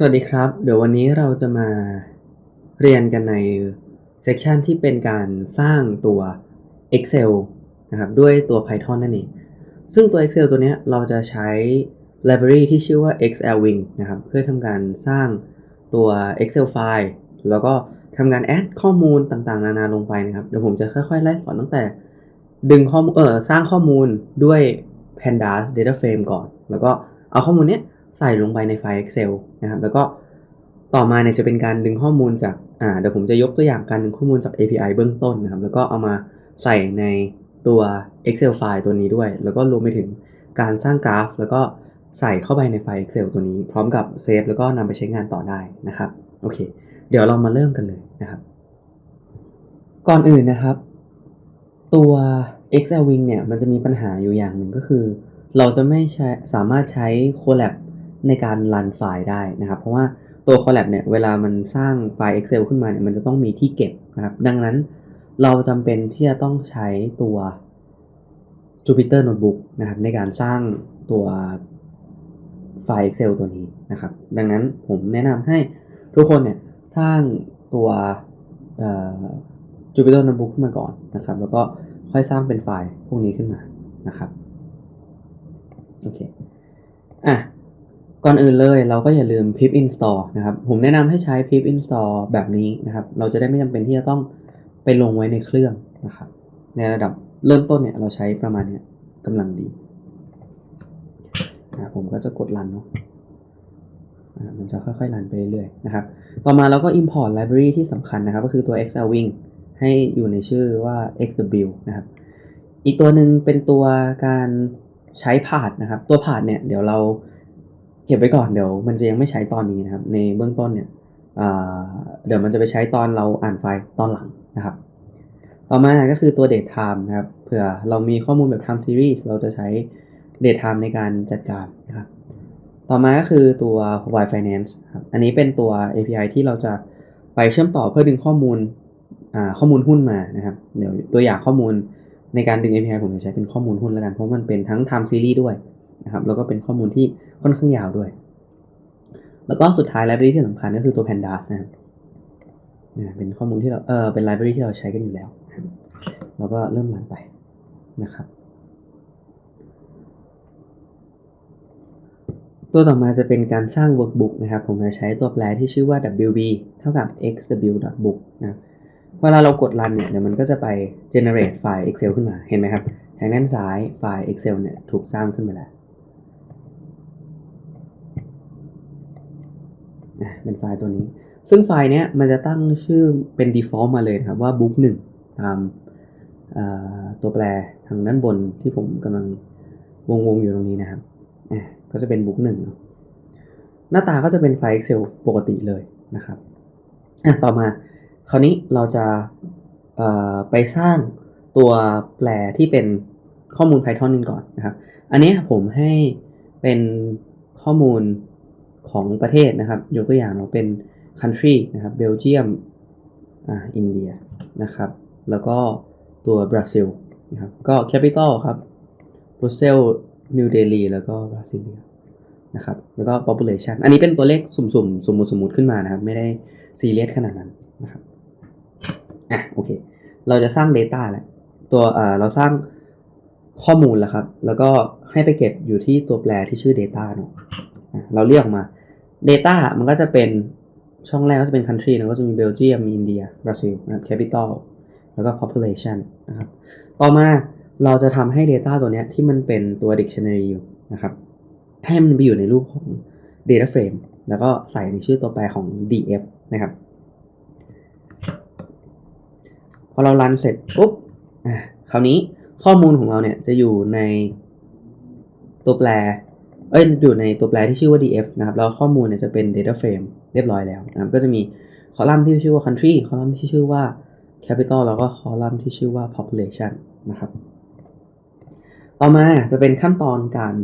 สวัสดีครับ เดี๋ยววันนี้เราจะมาเรียนกันในเซสชันที่เป็นการสร้างตัว Excel นะครับด้วยตัว Python นั่นเอง ซึ่งตัว Excel ตัวนี้เราจะใช้ library ที่ชื่อว่า XLWing นะครับเพื่อทำการสร้างตัว Excel ไฟล์แล้วก็ทำการ add ข้อมูลต่างๆ นานาลงไปนะครับ เดี๋ยวผมจะค่อยๆ ไล่สอนตั้งแต่ ดึงข้อมูลเออสร้างข้อมูลด้วย pandas data frame ก่อน แล้วก็เอาข้อมูลเนี้ย ใส่ลงไปในไฟล์ Excel นะครับ แล้วก็ต่อมาเนี่ยจะเป็นการดึงข้อมูลจากอ่าเดี๋ยวผมจะยกตัวอย่างการดึงข้อมูลจาก API เบื้องต้นนะครับ แล้วก็เอามาใส่ในตัว Excel ไฟล์ตัวนี้ด้วย แล้วก็รวมไปถึงการสร้างกราฟ แล้วก็ใส่เข้าไปในไฟล์ Excel ตัวนี้ พร้อมกับเซฟแล้วก็นำไปใช้งานต่อได้นะครับโอเค เดี๋ยวเรามาเริ่มกันเลยนะครับ ก่อนอื่นนะครับ ตัว Excel Wing เนี่ยมันจะมีปัญหาอยู่อย่างหนึ่งก็คือ เราจะไม่ใช้สามารถใช้ Collab ในการรันไฟล์ได้นะครับ เพราะว่าตัว Collab เนี่ยเวลามันสร้างไฟล์ Excel ขึ้นมาเนี่ยมันจะต้องมีที่เก็บนะครับ ดังนั้นเราจำเป็นที่จะต้องใช้ตัว Jupyter Notebook นะครับในการสร้างตัวไฟล์ Excel ตัวนี้นะครับ ดังนั้นผมแนะนำให้ทุกคนเนี่ยสร้างตัว Jupyter Notebook ขึ้นมาก่อนนะครับ แล้วก็ค่อยสร้างเป็นไฟล์พวกนี้ขึ้นมานะครับ โอเค อะ ก่อนอื่นเลยเราก็อย่าลืม pip install นะครับ ผมแนะนำให้ใช้ pip install แบบนี้นะครับ เราจะได้ไม่จำเป็นที่จะต้องไปลงไว้ในเครื่องนะครับ ในระดับเริ่มต้นเนี่ยเราใช้ประมาณนี้กำลังดีอะผมก็จะกดรันเนาะอะมันจะค่อยๆรันไปเรื่อยๆนะครับ ต่อมาเราก็ import library ที่สำคัญนะครับ ก็คือตัว xl wing ให้อยู่ในชื่อว่า xw นะครับ อีกตัวหนึ่งเป็นตัวการใช้พาดนะครับ ตัวพาดเนี่ยเดี๋ยวเรา เก็บไว้ก่อนเดี๋ยวมันจะยังไม่ใช้ตอนนี้นะครับ ในเบื้องต้นเนี่ยเดี๋ยวมันจะไปใช้ตอนเราอ่านไฟล์ตอนหลังนะครับ ต่อมาก็คือตัว date time นะครับ เผื่อเรามีข้อมูลแบบ time series เราจะใช้ date time ในการจัดการนะครับ ต่อมาก็คือตัว Y Finance ครับ อันนี้เป็นตัว API ที่เราจะไปเชื่อมต่อเพื่อดึงข้อมูลข้อมูลหุ้นมานะครับ เดี๋ยวตัวอย่างข้อมูลในการดึง API ผมจะใช้เป็นข้อมูลหุ้นแล้วกัน เพราะมันเป็นทั้ง time series ด้วย นะครับแล้วก็เป็นข้อมูลที่ค่อนข้างยาวด้วย แล้วก็สุดท้าย library ที่สำคัญก็คือตัว pandas นะครับเป็นข้อมูลที่เราเออเป็น library ที่เราใช้กันอยู่แล้วนะครับแล้วก็เริ่มรันไปนะครับ ตัวต่อมาจะเป็นการสร้าง workbook นะครับ ผมจะใช้ตัวแปรที่ชื่อว่า wb เท่ากับ xw.book นะเวลาเรากดรันเนี่ยเดี๋ยวมันก็จะไป generate ไฟล์ excel ขึ้นมา เห็นไหมครับ ทางด้านซ้ายไฟล์ excel เนี่ยถูกสร้างขึ้นมาแล้วอะ เป็นไฟล์ตัวนี้ ซึ่งไฟล์เนี้ยมันจะตั้งชื่อเป็น default มาเลยครับว่า book 1 ตามอ่าตัวแปรทางด้านบนที่ผมกำลังวงๆอยู่ตรงนี้นะครับก็จะเป็นบุ๊กหนึ่งหน้าตาก็จะเป็นไฟล์ Excel ปกติเลยนะครับต่อมาคราวนี้เราจะไปสร้างตัวแปลที่เป็นข้อมูล Python นึงก่อนนะครับ อันนี้ผมให้เป็นข้อมูล ของประเทศนะครับ ยกตัวอย่างเราเป็น country นะครับเบลเยียมอ่าอินเดียนะครับ แล้วก็ตัวบราซิลนะครับก็ capital ครับบรูเซลนิวเดลีแล้วก็บราซิลนะครับแล้วก็ population อันนี้เป็นตัวเลขสุ่มๆ สมมติสมมติขึ้นมานะครับ ไม่ได้ซีเรียสขนาดนั้นนะครับอะโอเค เราจะสร้าง Data แหละตัวเอ่อเราสร้างข้อมูลแล้วครับ แล้วก็ให้ไปเก็บอยู่ที่ตัวแปรที่ชื่อ Data เนอะอะเราเรียกออกมา Data มันก็จะเป็นช่องแรกก็จะเป็น country นะก็จะมีเบลเยียมมีอินเดียบราซิลนะครับ capital แล้วก็ population นะครับ ต่อมาเราจะทำให้ Data ตัวเนี้ยที่มันเป็นตัว dictionary อยู่นะครับ ให้มันไปอยู่ในรูปของ data frame แล้วก็ใส่ในชื่อตัวแปรของ df นะครับ พอเรารันเสร็จปุ๊บอะคราวนี้ข้อมูลของเราเนี่ยจะอยู่ในตัวแปร เอ้ยอยู่ในตัวแปรที่ชื่อว่า df นะครับแล้วข้อมูลเนี่ยจะเป็น data frame เรียบร้อยแล้วนะครับก็จะมีคอลัมน์ที่ชื่อว่า country คอลัมน์ที่ชื่อว่า capital แล้วก็คอลัมน์ที่ชื่อว่า population นะครับต่อมาจะเป็นขั้นตอนการ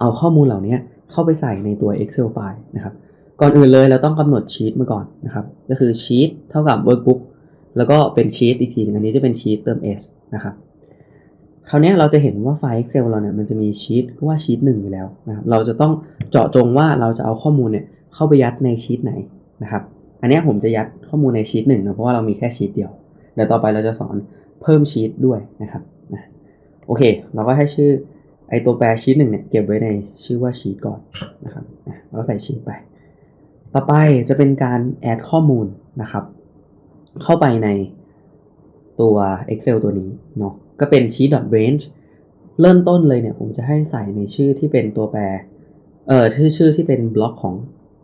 เอาข้อมูลเหล่านี้เข้าไปใส่ในตัว Excel ไฟล์นะครับก่อนอื่นเลยเราต้องกำหนดชีตมาก่อนนะครับก็คือชีตเท่ากับ workbook แล้วก็เป็นชีตอีกทีนึงอันนี้จะเป็นชีตเติม s นะครับ คราวนี้เราจะเห็นว่าไฟล์ Excel เราเนี่ยมันจะมีชีตว่าชีตหนึ่งอยู่แล้วนะครับเราจะต้องเจาะจงว่าเราจะเอาข้อมูลเนี่ยเข้าไปยัดในชีตไหนนะครับ อันนี้ผมจะยัดข้อมูลในชีตหนึ่งนะเพราะว่าเรามีแค่ชีตเดียวเดี๋ยวต่อไปเราจะสอนเพิ่มชีตด้วยนะครับนะโอเค เราก็ให้ชื่อไอตัวแปรชีตหนึ่งเนี่ยเก็บไว้ในชื่อว่าชีตก่อนนะครับนะเราใส่ชีตไป ต่อไปจะเป็นการแอดข้อมูลนะครับ เข้าไปในตัว Excel ตัวนี้เนาะ ก็เป็น sheet.range เริ่มต้นเลยเนี่ยผมจะให้ใส่ในชื่อที่เป็นตัวแปร เอ่อชื่อชื่อที่เป็นบล็อกของ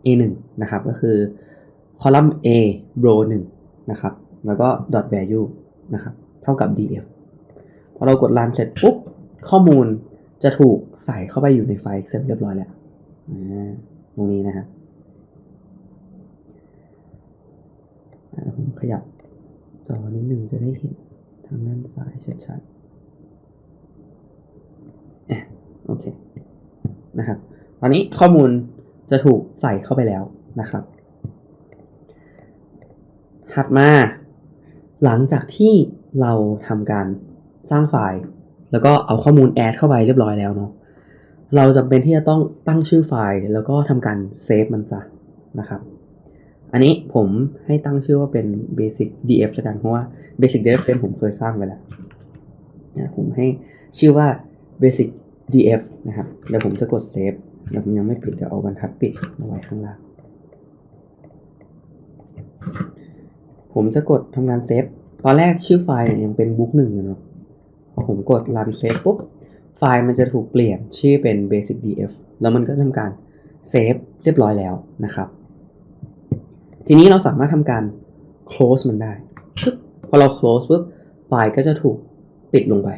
A1 นะครับ ก็คือ column A row 1นะครับ แล้วก็ dot value นะครับ เท่ากับ df พอเรากด run เสร็จปุ๊บ ข้อมูลจะถูกใส่เข้าไปอยู่ในไฟล์ Excel เรียบร้อยแล้วตรงนี้นะครับผมขยับจอนิดหนึ่งจะได้เห็น ทางด้านซ้ายชัดๆอะโอเคนะครับ ตอนนี้ข้อมูลจะถูกใส่เข้าไปแล้วนะครับ ถัดมา หลังจากที่เราทำการสร้างไฟล์ แล้วก็เอาข้อมูลแอดเข้าไปเรียบร้อยแล้วเนาะเราจำเป็นที่จะต้องตั้งชื่อไฟล์ แล้วก็ทำการเซฟมันซะนะครับ อันนี้ผมให้ตั้งชื่อว่าเป็น basic df แล้วกัน เพราะว่า basic df เป็นผมเคยสร้างไปแล้วนะผมให้ชื่อว่า basic df นะครับ เดี๋ยวผมจะกด save เดี๋ยวผมยังไม่ปิด เดี๋ยวเอาบรรทัดปิดเอาไว้ข้างล่าง ผมจะกดทำงานเซฟ ตอนแรกชื่อไฟล์ยังเป็นบุ๊กหนึ่งอยู่เนาะ พอผมกด run save ปุ๊บ ไฟล์มันจะถูกเปลี่ยนชื่อเป็น basic df แล้วมันก็ทำการเซฟเรียบร้อยแล้วนะครับ ทีนี้เราสามารถทำการ close มันได้ปึ๊บพอเรา close ปุ๊บไฟล์ก็จะถูกปิดลงไป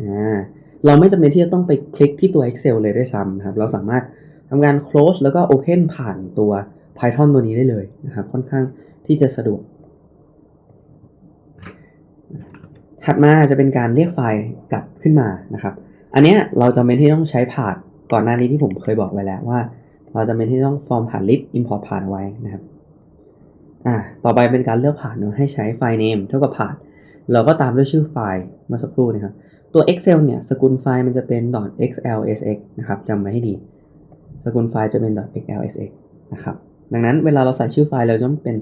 อ่าเราไม่จำเป็นที่จะต้องไปคลิกที่ตัว Excel เลยด้วยซ้ำนะครับ เราสามารถทำการ close แล้วก็ open ผ่านตัว Python ตัวนี้ได้เลยนะครับ ค่อนข้างที่จะสะดวก ถัดมาจะเป็นการเรียกไฟล์กลับขึ้นมานะครับ อันเนี้ยเราจำเป็นที่ต้องใช้ผ่านก่อนหน้านี้ที่ผมเคยบอกไว้แล้วว่า เราจำเป็นที่ต้องฟอร์มผ่าน lib import ผ่านไว้นะครับ อ่าต่อไปเป็นการเลือกผ่านเนอะให้ใช้ไฟล์ name เท่ากับผ่านเราก็ตามด้วยชื่อไฟล์เมื่อสักครู่นะครับตัว Excel เนี่ยสกุลไฟล์มันจะเป็น .xlsx นะครับจำไว้ให้ดี สกุลไฟล์จะเป็น .xlsx นะครับดังนั้นเวลาเราใส่ชื่อไฟล์เราจำเป็น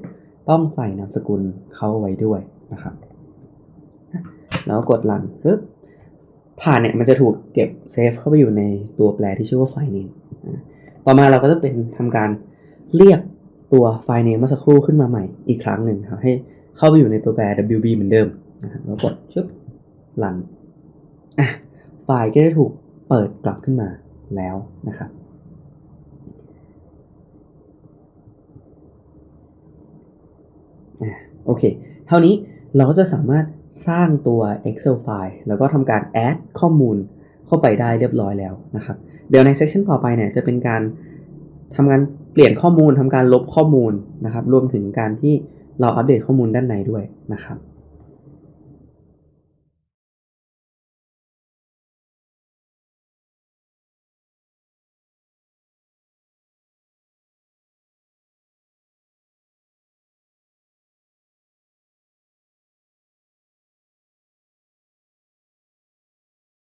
ต้องใส่นามสกุลเขาไว้ด้วยนะครับแล้วกด run ปึ๊บผ่านเนี่ยมันจะถูกเก็บเซฟเข้าไปอยู่ในตัวแปรที่ชื่อว่าไฟล์ name ต่อมาเราก็จะเป็นทำการเรียก ตัวไฟล์ name เมื่อสักครู่ขึ้นมาใหม่อีกครั้งหนึ่งครับให้เข้าไปอยู่ในตัวแปร wb เหมือนเดิมนะครับแล้วกดชึบ run อะไฟล์ก็จะถูกเปิดกลับขึ้นมาแล้วนะครับอะโอเค เท่านี้เราก็จะสามารถสร้างตัว Excel ไฟล์แล้วก็ทำการ add ข้อมูลเข้าไปได้เรียบร้อยแล้วนะครับ เดี๋ยวในเซสชันต่อไปเนี่ยจะเป็นการ ทำการเปลี่ยนข้อมูลทำการลบข้อมูลนะครับ รวมถึงการที่เราอัปเดตข้อมูลด้านในด้วยนะครับ